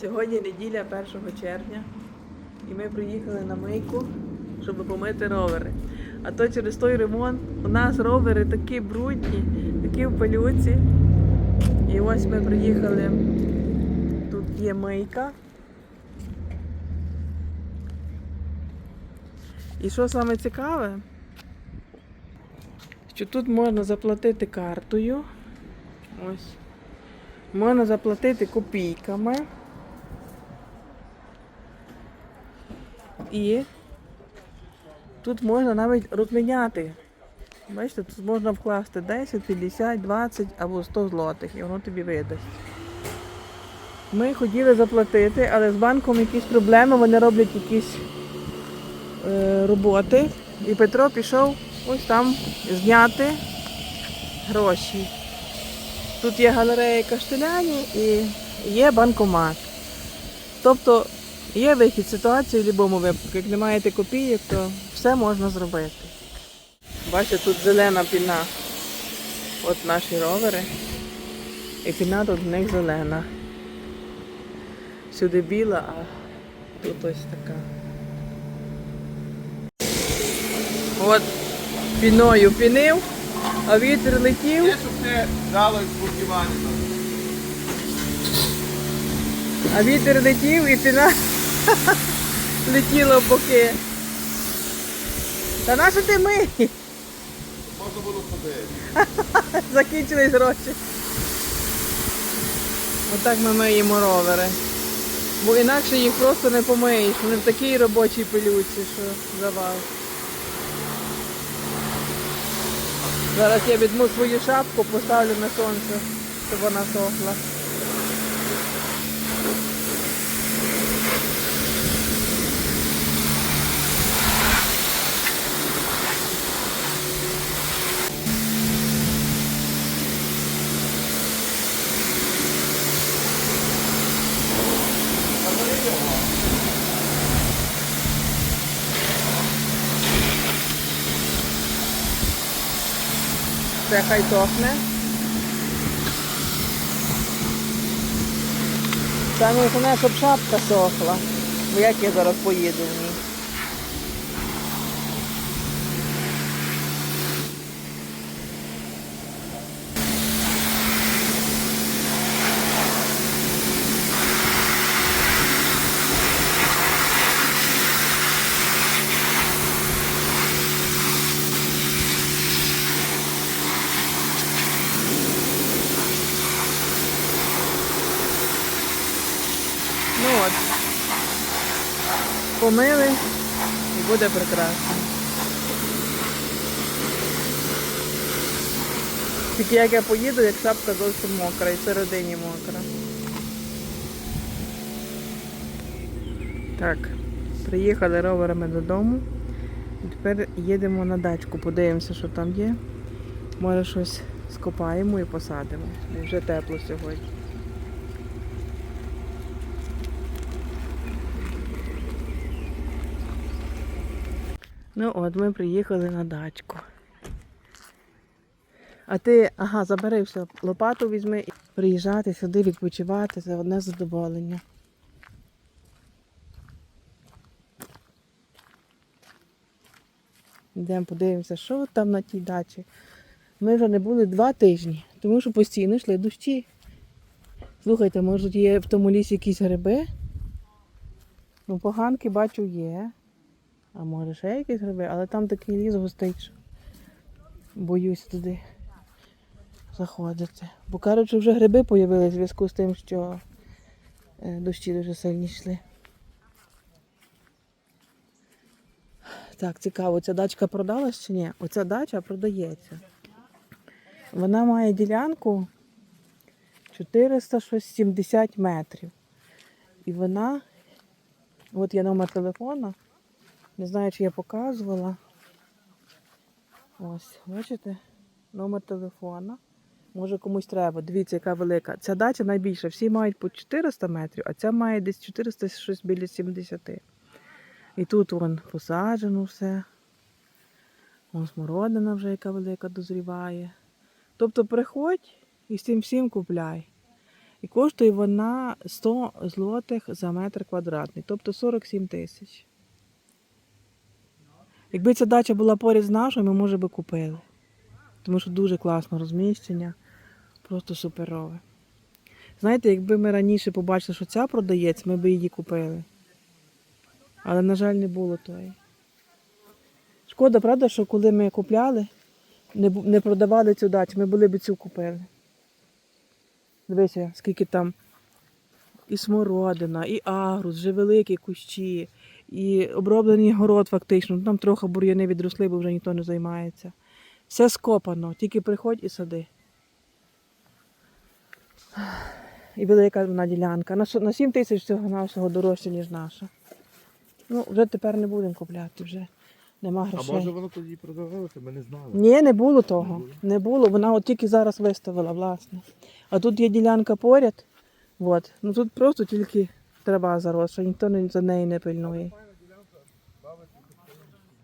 Сьогодні неділя 1 червня, і ми приїхали на мийку, щоб помити ровери. А то через той ремонт у нас ровери такі брудні, такі в пилюці. І ось ми приїхали. Тут є мийка. І що саме цікаве, що тут можна заплатити картою. Ось. Можна заплатити копійками. І тут можна навіть розміняти. Бачите, тут можна вкласти 10, 50, 20 або 100 злотих, і воно тобі видасть. Ми хотіли заплатити, але з банком якісь проблеми, вони роблять якісь е, роботи. І Петро пішов ось там зняти гроші. Тут є галерея Каштеляні і є банкомат. Тобто є вихід ситуації в будь-якому випадку. Як не маєте копійок, то все можна зробити. Бачите, тут зелена піна. От наші ровери. І піна тут в них зелена. Сюди біла, а тут ось така. От піною пінив, а вітер летів. Є, щоб не дало. А вітер летів і піна летіла в боки. Та нащо ти ми? Можна було ходити. Закінчились гроші. Отак ми миємо ровери. Бо інакше їх просто не помиєш. Вони в такій робочій пилюці, що завал. Зараз я візьму свою шапку, поставлю на сонце, щоб вона сохла. Це хай сохне. Саме головне, щоб шапка сохла. Бо як я зараз поїду в ній. Помили і буде прекрасно. Тільки як я поїду, як шапка зовсім мокра і всередині мокра. Так, приїхали роверами додому. І тепер їдемо на дачку, подивимося, що там є. Може щось скопаємо і посадимо. Вже тепло сьогодні. Ну от ми приїхали на дачку. А ти, ага, забери все, лопату візьми і приїжджати сюди, відпочивати, це одне задоволення. Йдемо подивимося, що там на тій дачі. Ми вже не були два тижні, тому що постійно йшли дощі. Слухайте, може є в тому лісі якісь гриби? Ну, поганки бачу є. А може ще якісь гриби, але там такий ліс густий, що боюсь туди заходити. Бо кажуть, що вже гриби з'явилися в зв'язку з тим, що е, дощі дуже сильні йшли. Так, цікаво, ця дачка продалась чи ні? Оця дача продається. Вона має ділянку 470 метрів. І вона, от є номер телефона. Не знаю, чи я показувала. Ось, бачите? Номер телефона. Може комусь треба. Дивіться, яка велика. Ця дача найбільша. Всі мають по 400 метрів, а ця має десь 400 щось біля 70. І тут вон посаджено все. Вон смородина вже яка велика дозріває. Тобто приходь і з цим всім купляй. І коштує вона 100 злотих за метр квадратний, тобто 47 тисяч. Якби ця дача була поряд з нашою, ми, може би купили. Тому що дуже класне розміщення, просто суперове. Знаєте, якби ми раніше побачили, що ця продається, ми б її купили. Але, на жаль, не було тої. Шкода, правда, що коли ми купляли, не, продавали цю дачу, ми були б цю купили. Дивися, скільки там і смородина, і агрус, вже великі кущі, і оброблений город фактично. Ну, Там трохи бур'яни відросли, бо вже ніхто не займається. Все скопано, тільки приходь і сади. І велика вона ділянка. На 7 тисяч цього нашого дорожче, ніж наша. Ну, вже тепер не будемо купляти, вже нема грошей. А може воно тоді продавалося, ми не знали. Ні, не було того. Не було. Вона от тільки зараз виставила, власне. А тут є ділянка поряд. От. Ну тут просто тільки трава заросла, ніхто за неї не пильнує.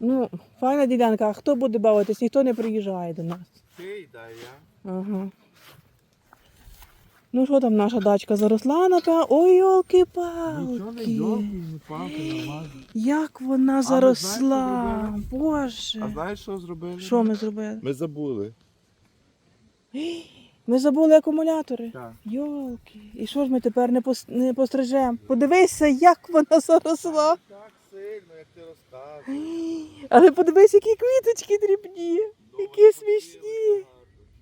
Ну, файна ділянка, а хто буде бавитись? Ніхто не приїжджає до нас. Ти, да, я. Ага. Ну що там наша дачка заросла, напевно? Ой, не палки. Як вона заросла. знаєш, Боже. А знаєш, що зробили? Що ми зробили? Ми забули. Ми забули акумулятори. Так. Йолки. І що ж ми тепер не, пос... не пострижемо? Подивися, як вона заросла. Так сильно, як ти розказуєш. Але подивись, які квіточки дрібні. Які смішні.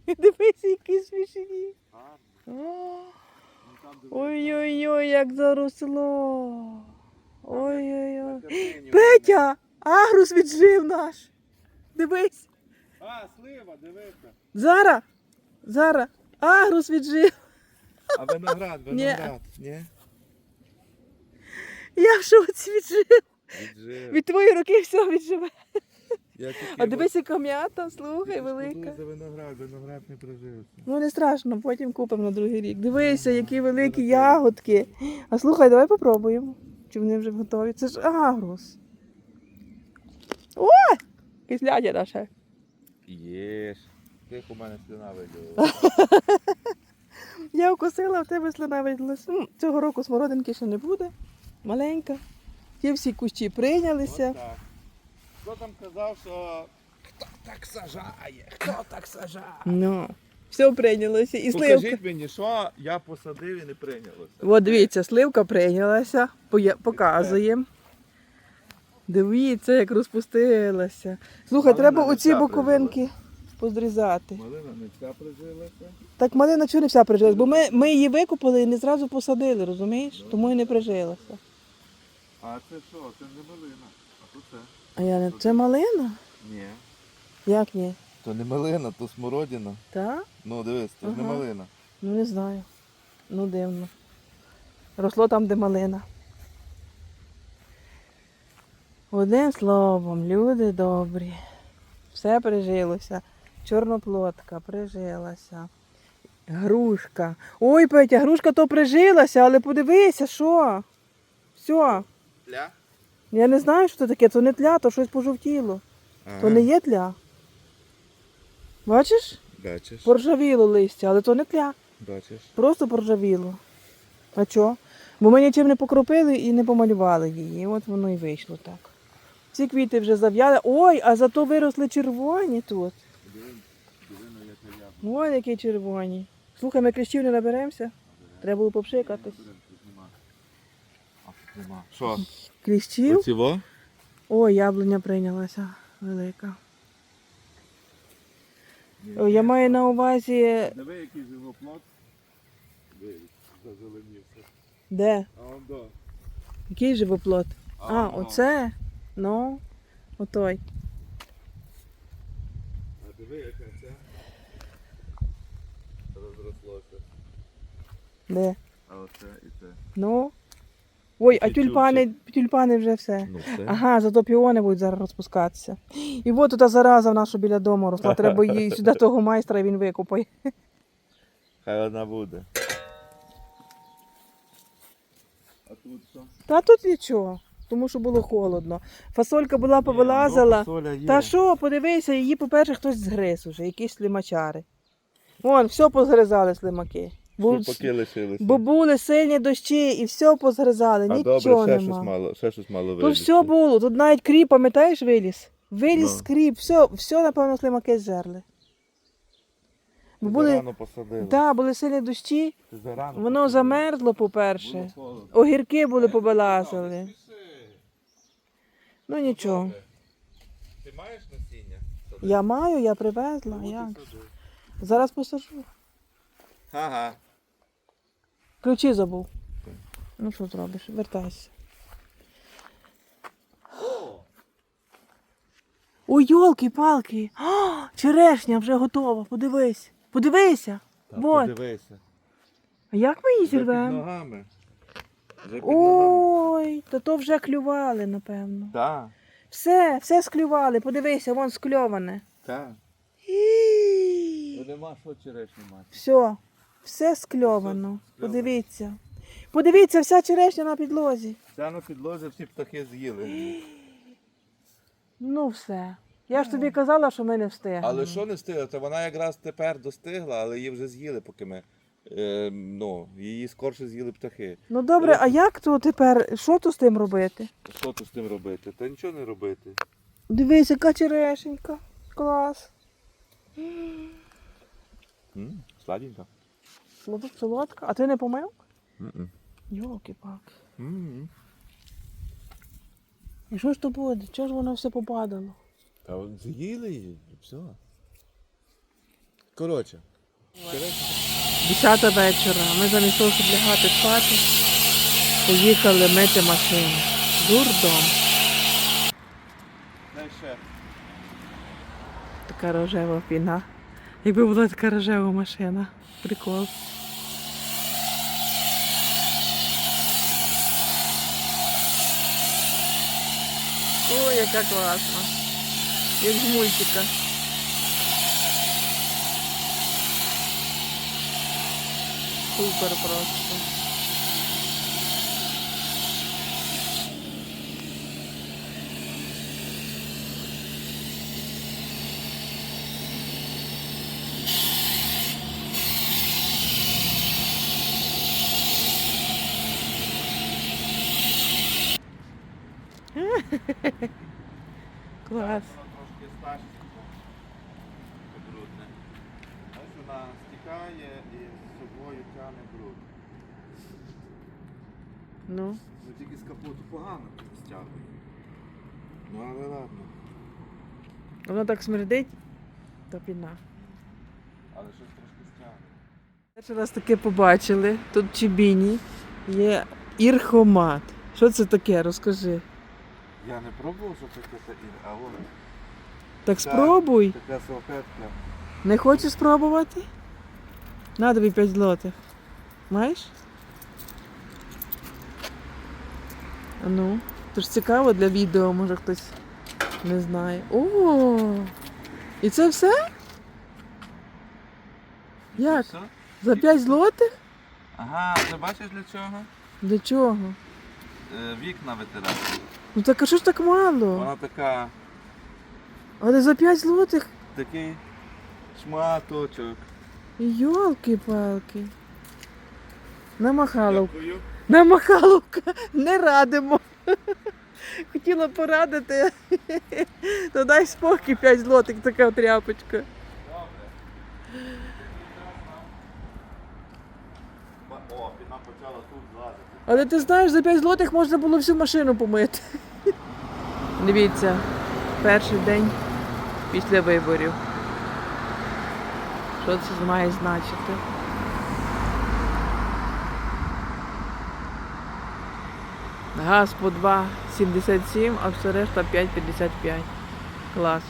Дивись, які смішні. Ой-ой-ой, як заросло. Ой-ой-ой. Петя! Агрус віджив наш. Дивись. А, слива, дивися. Зара. Зара. Агрус віджив. А виноград, виноград. Ні? Я в шоці віджив. Віджив. Від твоєї руки все відживе. Я тільки А дивись, яка м'ята, слухай, велика. шкодую за виноград, виноград не прижився. Ну не страшно, потім купимо на другий рік. Дивися, які великі ягодки. А слухай, давай попробуємо. Чи вони вже готові? Це ж агрус. О! Кислядя наша. Єш. Тих у мене слюна виділа. Я вкусила, в тебе слина виділась. М, Цього року смородинки ще не буде. Маленька. Ті всі кущі прийнялися. Отак. Хто там казав, що хто так сажає? Хто так сажає? Ну, все прийнялося. І сливка. Покажіть мені, що я посадив і не прийнялося. От дивіться, сливка прийнялася, показуємо. Дивіться, як розпустилася. Слухай, Малина треба оці боковинки позрізати. Малина не вся прижилася. Так малина чого не вся прижилась, бо ми, ми її викупили і не зразу посадили, розумієш? Тому і не прижилася. А це що? Це не малина. А то це. А я не це малина? Ні. Як ні? То не малина, то смородина. Так? Ну дивись, то ж не Ага. малина. Ну не знаю. Ну дивно. Росло там, де малина. Одним словом, люди добрі. Все прижилося. Чорноплотка прижилася. Грушка. Ой, Петя, грушка то прижилася, але подивися, що. Все. Ля? Я не знаю, що це таке. То не тля, то щось пожовтіло. То не є тля. Бачиш? Бачиш? Поржавіло листя, але то не тля. Бачиш? Просто поржавіло. А чого? Бо ми нічим не покропили і не помалювали її. От воно і вийшло так. Ці квіти вже зав'яли. Ой, а зато виросли червоні тут. Ой, які червоні. Слухай, ми кліщів не наберемося. Треба було попшикатись. Що? Кліщів? Оці во? Ой, яблуня прийнялася велика. О, Я маю на увазі. Диви, який живоплод. Зазеленівся. Де? А он до. Який живоплод? А, воно. оце? Ну, отой. А диви, яка це. Розрослося. Де? А оце і це. Ну. Ой, а тюльпани, тюльпани вже все. Ну все. Ага, зато піони будуть зараз розпускатися. І от туди зараза в нашу біля дому росла. Треба її сюди того майстра, він викопає. Хай вона буде. А тут що? Та тут нічого, тому що було холодно. Фасолька була повилазила. Соля є. Та що, подивися, її, по-перше, хтось згриз уже, якісь слимачари. Вон, все позгризали слимаки. Бо, Поки лишилися. бо були сильні дощі і все позгризали, а нічого добре, ще нема. щось мало, ще щось мало Тут вилізти. все було, тут навіть кріп, пам'ятаєш, виліз? Виліз Ну. кріп, все, все, напевно, слимаки зжерли. Бо були, Зарано посадили. да, були сильні дощі, зарано воно посадили. замерзло, по-перше. Огірки були повилазили. Ну нічого. Ти маєш насіння? Я маю, я привезла. Як? Зараз посажу. Ага. Ключі забув. Ну що зробиш? Вертайся. Ой, йолки-палки! Черешня вже готова. Подивись. Подивися. Та Вот. Подивися. А як ми її Вже під зірвемо? ногами. Вже під ногами. Ой, то то вже клювали, напевно. Так, Все, все склювали. Подивися, вон скльоване. так. Нема що черешні мати. Все, все скльовано. Подивіться. Подивіться, вся черешня на підлозі. Ця на підлозі всі птахи з'їли. Ну все. Я ж тобі казала, що ми не встигнемо. Але що не встигла, то вона якраз тепер достигла, але її вже з'їли, поки ми. Е, ну, її скорше з'їли птахи. Ну добре, а як то тепер? Що то з тим робити? Що тут з тим робити? Та нічого не робити. Дивись, яка черешенька. Клас. М, Сладенько. Солод- Солодка. А ти не помив? Йолки-палки. М-м. І що ж то буде? Чого ж воно все попадало? Та от з'їли її, і все. Коротше. Десята вечора. Ми замість того, щоб лягати спати, поїхали мити машину. Дурдом. Дай ще. Така рожева піна. Якби була така рожева машина. Прикол. Ой, яка класна. Як з мультика. Супер просто. Клас. Трошки старше. Брудне. Ось вона стікає і з собою тягне бруд. Ну. Ну тільки з капоту погано стягує. Ну але ладно. Воно так смердить, то піна. Але щось трошки стягує. Перший раз таке побачили. Тут в Чебіні є ірхомат. Що це таке? Розкажи. Я не пробував, що таке та ір, а от Так спробуй. така салфетка. Не хочеш спробувати? На тобі 5 злотих. Маєш? А ну, то ж цікаво для відео, може хтось не знає. О! І це все? Як? Все? За 5 злотих? Ага, це бачиш для чого? Для чого? Е, вікна витирати. Ну так а що ж так мало? Вона така, Але за 5 злотих? такий шматочок. Йолки-палки. На махаловку. Дякую. На махаловка не радимо. Хотіла порадити. То дай спокій 5 злотих, така тряпочка. Ба- О, вона почала тут злазити. Але ти знаєш, за 5 злотих можна було всю машину помити. Дивіться, перший день після виборів. Що це має значити? Газ по 2,77, а все решта 5,55. Клас.